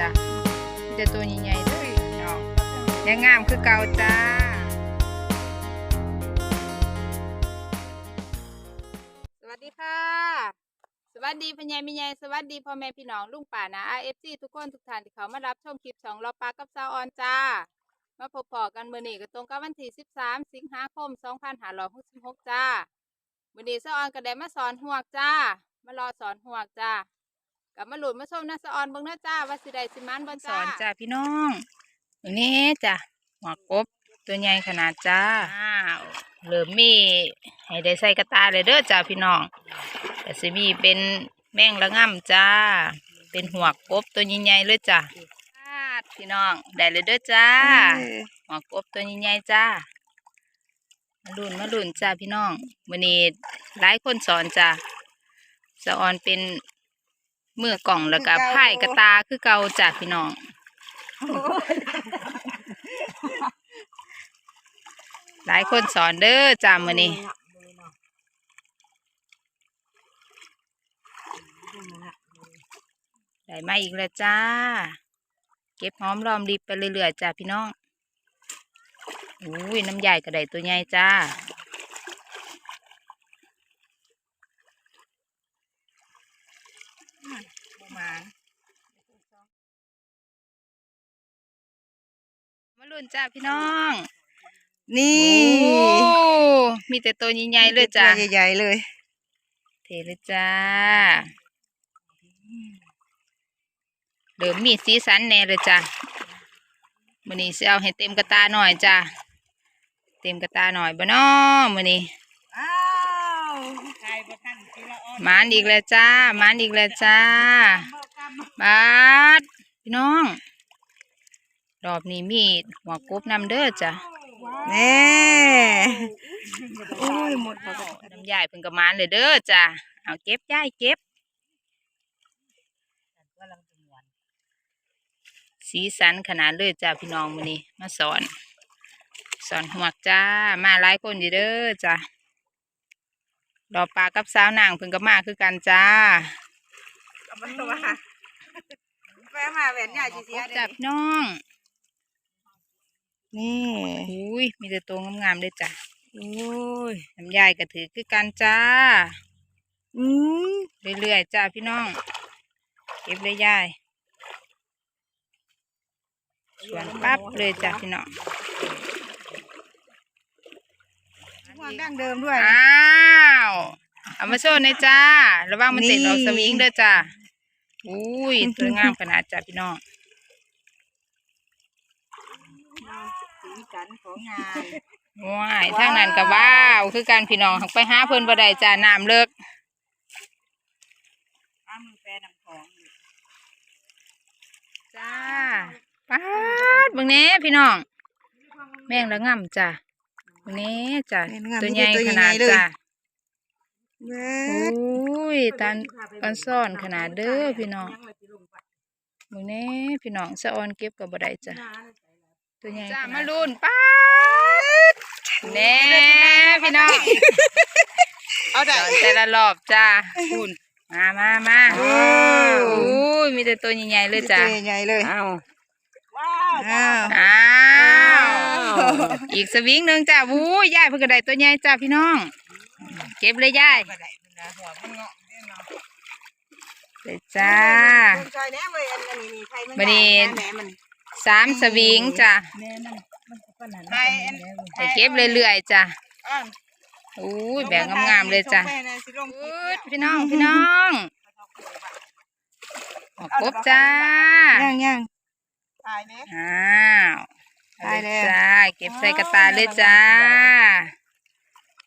จ้ะมีแต่ตัวใหญ่ๆเลยพี่น้องยังงามคือเก่าจ้าสวัสดีค่ะ สวัสดีพ่อใหญ่แม่ใหญ่สวัสดีพ่อแม่พี่น้องลุงป่านะเอฟซีทุกคนทุกท่านที่เขามารับชมคลิปสองรอปลากับสาออนจ้ามาพบพอกันเมื้อนี้ก็ตรงกับวันที่ 13 สิงหาคม 2566 จ้าเมื้อนี้สาออนก็ได้มาสอนหวกจ้ามารอสอนหวกจ้า กลับมาหลุดมาชมนะสาวออนเบิ่งนะจ้าว่าสิได้สิมันบ่จ้าสอนจ้าพี่น้องมื้อนี้จ้ะหวกกบตัวใหญ่ขนาดจ้าอ้าวเริ่มมีให้ได้ใส่กระตาเลยเด้อจ้าพี่น้องแต่สิมีเป็นแมงละง่ำจ้า เป็นหัวกบตัวใหญ่ๆเลยจ้าพี่น้องได้เลยเด้อจ้า หัวกบตัวใหญ่ๆจ้า มาลุ่นมาลุ่นจ้าพี่น้องวันนี้หลายคนสอนจ้าสะออนเป็น มือกล่องแล้วก็คือเก่าพ่ายกระตาคือเก่าจ้าพี่น้องหลายคนสอนเด้อจ้ามื้อนี้ได้มาอีกแล้วจ้า เก็บหอมรอมริบไปเรื่อยๆจ้าพี่น้องอุ้ยน้ำใหญ่ก็ได้ตัวใหญ่จ้ามามาลุ้น จ้าพี่น้อง นี่โอ้มีแต่ตัวใหญ่ๆเลยจ้าตัวใหญ่ๆเลย เทเลยจ้าเริ่มมีสีสันแน่เลยจ้ามื้อนี้สิเอาให้เต็มกระตาหน่อยจ้าเต็มกระตาหน่อยบ่น้อมื้อนี้อ้าวใครบ่ทันทีละอ่อนหมานอีกแล้วจ้าหมานอีกแล้วจ้าบาดพี่น้อง รอบนี้มีหัวกบนำเด้อจ้ะแน่โอ้ยหมดแล้วก็น้ำยายเพิ่งกระมานเลยเด้อจ้ะเอาเก็บยายเก็บสีสันขนาดเลยจ้าพี่น้องมื้อนี้มาสอน สอนหัวกจ้ามาหลายคนอยู่เด้อจ้ะรอปลากับสาวนางเพิ่งก็มาคือกันจ้าเอาไปว่าแม่มาแหวนใหญ่จีเสียจ้าพี่น้อง นี่อุ้ยมีแต่ตัวงามๆเลยจ้ะโอ้ยน้ำยายก็ถือคือกันจ้าอืมเรื่อยๆจ้าพี่น้อง เก็บเลยยายสวนปั๊บเลยจ้าพี่น้องความดั้งเดิมด้วย อ้าวเอามาโชว์หน่อยจ้า ระวังมันติดดอกสวิงเด้อจ้า อุ้ยสวยงามขนาดจ้าพี่น้อง สีสัน ของงานว้ายทางนั้นก็ว้าว คือการพี่น้องหักไปหาเพิ่นบ่ได้จ้าน้ำเลิกอ้ามือแปรน้ำของอยู่จ้าป๊าดเบิ่งแหน่พี่น้อง แม่งละง่ำจ้าเบิ่งแหน่จ้าแม่นงามตัวมีใหญ่แต่ตัวขนาดใหญ่ๆเลยจ้าแม่อุ้ยตันตันซ่อนขนาดเด้อพี่น้องมึงแน่พี่น้องสะออนเก็บกับบ่ได้จ้ะ ตัวใหญ่จ้ามาลุนป้าดแน่พี่น้อง เอาได้สอนแต่ละรอบจ้าคุณมามามาโอ้อุ้ยมีแต่ตัวใหญ่ๆเลยจ้ะตัวใหญ่ๆเลยอ้าวอ้าวอ้าวอีกสวิงหนึ่งจ้าวู้ยยายเพิ่งกระไดตัวใหญ่จ้าพี่น้อง เก็บเลยยายบ่ได้มันนะหัวมันเงาะเด้อเนาะเลยจ้าใช่แน่เว้ยอันอันนี้นี่ไทยมันบัดนี้แหน่มัน สามสวิงจ้ะแม่มันมันก็ปานนั้นไทยอันให้เก็บเรื่อยๆจ้ะอ้าวอุ้ยแบ่งงามๆเลยจ้ะส่งไปในสิลงคลิปอุ๊เนี่ยยพี่น้องพี่น้องออกกบจ้าย่างย่างตายไหมอ้าวได้แล้วจ้าเก็บใส่กระตาเลยจ้า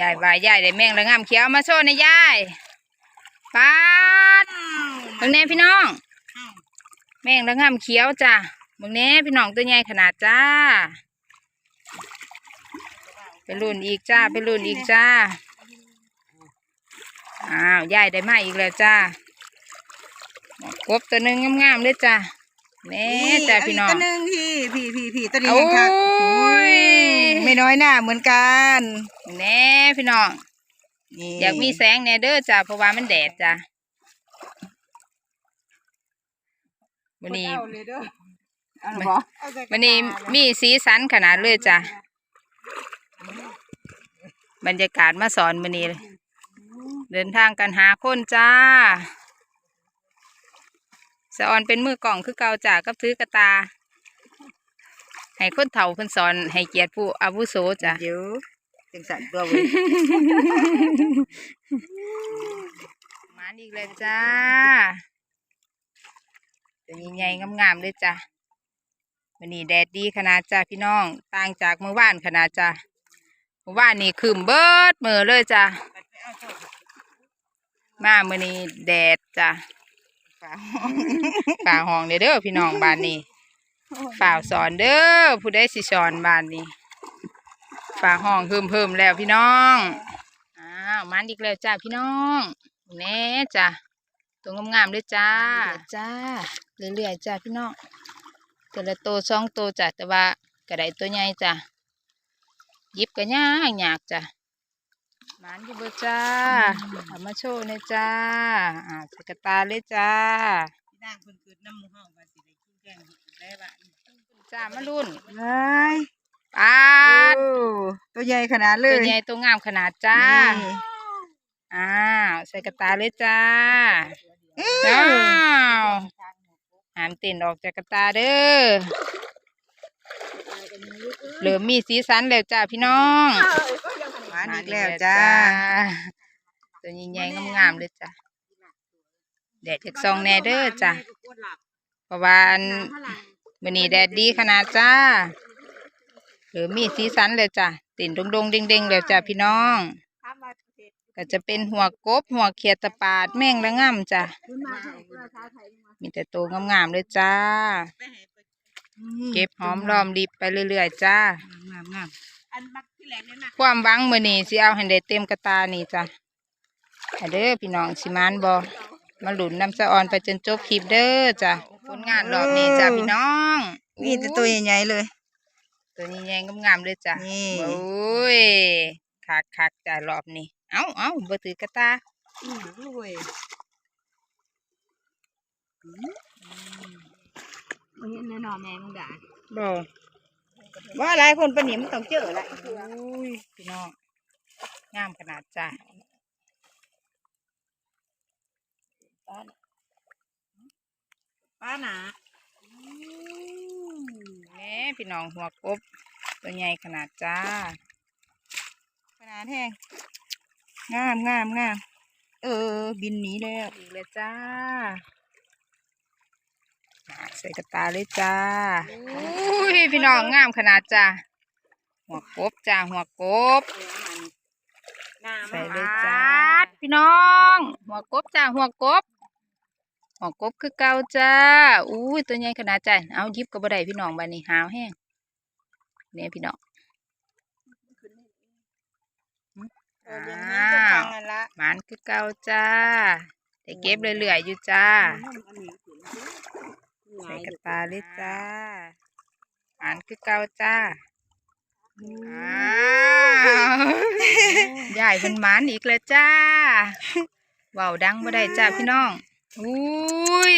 ยายว่ายายได้แมงละงามเขียวมาโชว์ในยายปาดเบิ่งแน่พี่น้อง แมงละงามเขียวจ้า เบิ่งแน่พี่น้องตัวใหญ่ขนาดจ้า ไปรุ่นอีกจ้า ไปรุ่นอีกจ้า อ้าวยายได้มาอีกแล้วจ้ากบตัวหนึ่งงามๆเลยจ้าแน่จ้าพี่น้องตัวหนึ่งพี่พี่พี่พี่ตัวนี้โอ้ยังคักยไม่น้อยหน้าเหมือนกันแน่พี่น้องนี่อยากมีแสงแน่เด้อจ้าเพราะว่ามันแดดจ้าวันนี้ เอาเลยเด้อเอามื้ละอบ่เอาใส่กระวันนี้ตาเลยมีสีสันขนาดเลยจ้ะบรรยากาศมาสอนวันนี้เลยเดินทางกันหาคนจ้าสะออนเป็นมือกล่องคือเก่าจ้ากับถือกระตา ให้คนเฒ่าคนสอนให้เกียรติผู้อาวุโสจ้ะเดี๋ยวจังสั่นตัวเว้ยหมานอีกเลยจ้าตัวใหญ่ๆงามๆเลยจ้ะ วันนี้แดดดีขนาดจ้าพี่น้องต่างจากเมื่อวานขนาดจ้ะเมื่อวานนี่คืมเบิดมือเลยจ้ะมาเมื่อนี้แดดจ้ะฝาฝ่าห้องเด้อเด้อพี่น้องบ้านนี้ฝ่าวสอนเด้อผู้ใดสิสอนบ้านนี้ฝ่าห้องเพิ่มเพิ่มๆแล้วพี่น้องอ้าวมันอีกแล้วจ้าพี่น้องแน่จ้ะตัวงามๆเลยจ้าจ้าเรื่อยๆจ้าพี่น้อง แต่ละตัวสองตัวจ้ะแต่ว่ากระไดตัวใหญ่จ้ะหยิบกันยากยากจ้ะมันอยู่เบ่จ้าเอามาโชว์เลยจ้าอ่าใส่กระตาเลยจ้าพี่นางเพิ่นเกิดน้ำหมูเฮาว่าสิได้กินแกงเห็ดได้บ่ะจ้ามารุ่นเฮ้ยปาดโอ้ตัวใหญ่ขนาดเลตัวยใหญ่ตัวงามขนาดจ้านี่อ้าวใส่กระตาเลยจ้าเอ้อ้าวย หามเต้นออกจากกระตาเด้อเหลือมีสีสันแล้วจ้าพี่น้องมาอีกแล้วจ้า ตัวใหญ่ๆงามๆเลยจ้าแดดจากซองแหน่เด้อจ้าเพราะว่าอันวันนี้แดดดีขนาดจ้าเหลือมีสีสันเลยจ้าติ่นดงๆเด้งๆแล้วจ้าพี่น้อง ก็จะเป็นหัวกบ หัวเขียดตะปาดแม่งละง่ำจ้ะ มีแต่ตัวงามๆเลยจ้า เก็บหอมรอมริบไปเรื่อยๆจ้างามงามอันมักที่แหลมเนี่ยนะความหวังมื้อนี้สิเอาให้ได้เต็มกระตานี่จ้ะให้เด้อพี่น้องสิมานบ่มาหลุนน้ำสะออนไปจนจบคลิปเด้อจ้ะผลงานรอบนี้จ้ะพี่น้องมีแต่ตัวใหญ่ๆเลย ตัวนี้ใหญ่งามๆเลยจ้ะนี่โอ้ยคักๆจ้ะรอบนี้ เอ้าเอ้าบ่ถือกระตาอือรวยบ่เห็นแน่นอนแม่มึงด่าบ่ว่าหลายคนปานนี้มันต้องเจอละโอ้ยพี่น้องงามขนาดจ้ะป้าหนาแหม่พี่น้องหัวกบตัวใหญ่ขนาดจ้า ขนาดแห้ง งามงามงามเออ บินหนีแล้วอีกเลยจ้ามาใส่กระตาเลยจ้าอุ้ยพี่น้องงามขนาดจ้าหัวกบจ้าหัวกบใส่เลยจ้าพี่น้อง หัวกบจ้าหัวกบหัวกบคือเก่าจ้าอุ้ยตัวใหญ่ขนาดจ้าเอาหยิบก็บ่ได้พี่น้องบ้านนี้หาวแห้งเนี่ยพี่น้องเออานคือเก่าจ้าแต่เก็บเรื่อยๆอยู่จ้า ใส่กระตาเลยจ้าหมานคือเก่าจ้าอ้าวยายเป็นหมานอีกแล้วจ้าเว้าวดังบ่ได้จ้าพี่น้องอุ้ย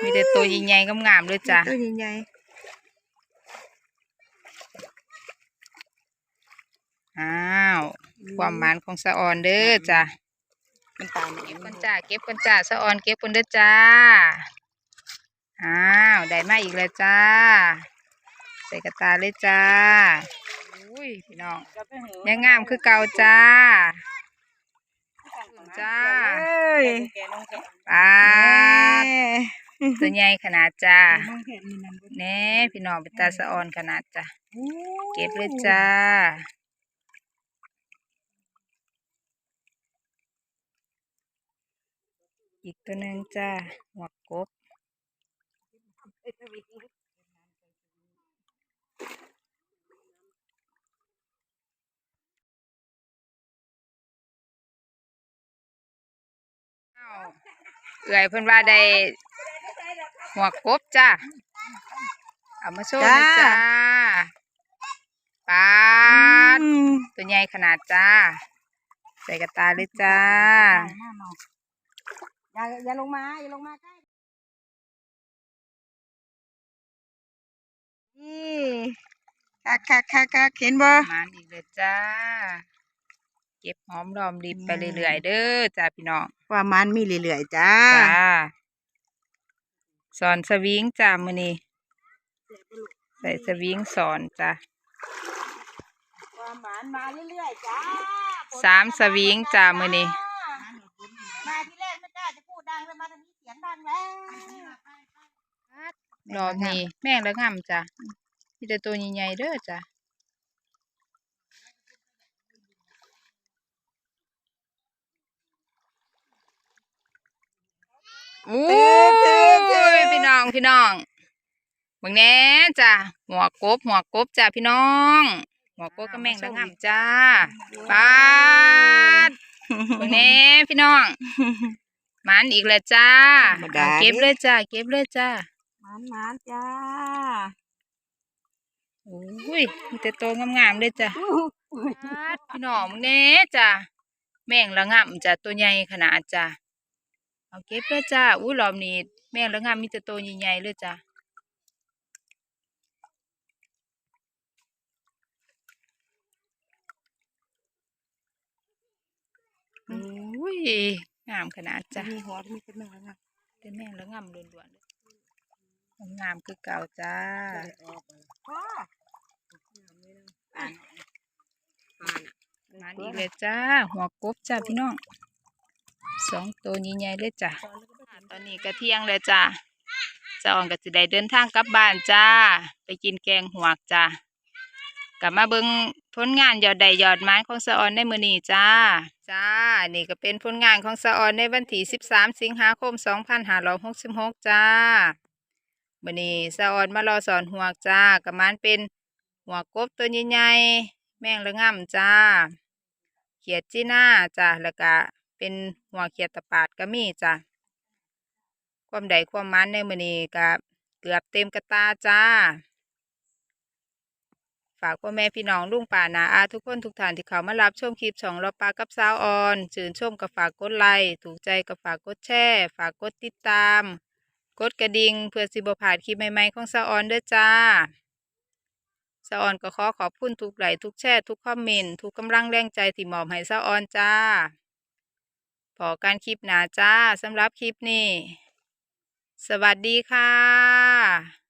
มีแต่ตัวใหญ่ๆงามๆเลยจ้าตัวใหญ่อ้าว ความหมานของสะออนเด้อจ้าๆมันตายเก็บกันจ้าเก็บกันจ้าสะออนเก็บกันเด้อจ้าอ้าวได้มาอีกแล้วจ้า ใส่กระตาเลยจ้าอุ้ยพี่น้องยังงามคือเก่าจ้าจ้าเอ้ยปาดตัวใหญ่ขนาดจ้าน้องแขกมีนำแหน่พี่น้องเป็นตาสะออนขนาดจ้าเก็บเลยจ้า อีกตัวหนึ่งจ้าหัวกบอ้าวเอื่อยเพิ่นว่าได้หัวกบจ้าเอามาโชว์เลยจ้าปาดตัวใหญ่ขนาดจ้า ใส่กระตาเลยจ้า อย่าอย่าลงมาอย่าลงมาใกล้นี่คักคักคักคักเห็นบ่มาอีกเลยจ้า เก็บหอมรอมริบไปเรื่อยๆเด้อจ้าพี่น้องว่ามันมีเรื่อยๆจ้าสอนสวิงจ้ามือนี่ใส่สวิงสอนจ้าความมันมาเรื่อยๆจ้าสามสวิงจ้ามือนี่ รอบนี้แม่งละงำจ้ะมีแต่ตัวใหญ่ๆเด้อจ้ะโอ้ยพี่น้องพี่น้องเบิ่งแหน่จ้ะหัวกบหัวกบจ้ะพี่น้อง หัวกบก็แม่งละงำจ้าปาดเบิ่งแหน่พี่น้องมันอีกแล้วจ้าธรรมดาเอาเก็บเด้เลยจ้า เก็บเลยจ้า มันมันจ้าโอ้ยมีแต่โตวงามๆเลยจ้ะปาดพี่น้องมึงเน่จ้ะแม่งละงำจ้ะตัวใหญ่ขนาดจ้ะเอาเก็บเลยจ้าอุ้ยรอบนี้แม่งละงำมีแต่ตัวใหญ่ๆเลยจ้ะโอ้ยงามขนาดจ้ะมีหัวมีเป็นแม่แล้วนะแต่แม่งละงำล้วนๆเลย งามคือเก่าจ้าพ่อมาอีกเลยจ้า หัวกบจ้าพี่น้องสองตัวใหญ่ๆเลยจ้ะตอนนี้ก็เที่ยงเลยจ้าจะออนก็จะได้เดินทางกลับบ้านจ้า ไปกินแกงหัวกจ้ากลับมาเบิงผลงานยอดใดยอดไม้ของสะออนในมือนี้จ้า จ้า นี่ก็เป็นผลงานของสะออนในวันที่ 13 สิงหาคม 2566 จ้า มือนี้สะออนมารอสอนหัวจ้ากับมันเป็นหัวกบตัวใหญ่ๆแมงละง่ำจ้า เขียดจีน่าจ้ะแล้วก็เป็นหัวเขียดตะปาดก็มีจ้ะความใดความมันในมื้อนี้ก็เกือบเต็มกระตาจ้า ฝากพ่อแม่พี่น้องลุงป่านาอาทุกคนทุกท่านที่เขามารับชมคลิปช่องเราปลากับสาวออนชื่นชมก็ฝากกดไลค์ถูกใจก็ฝากกดแชร์ฝากกดติดตาม กดกระดิ่งเพื่อสิบผ่านคลิปใหม่ๆของสาออนเด้อจ้าสะออนก็ขอขอบคุณทุกไหลทุกแช่ทุกคอมเมนต์ทุกกำลังแรงใจที่มอบให้สะออนจ้าพอการคลิปหนาจ้าสำหรับคลิปนี้ สวัสดีค่ะ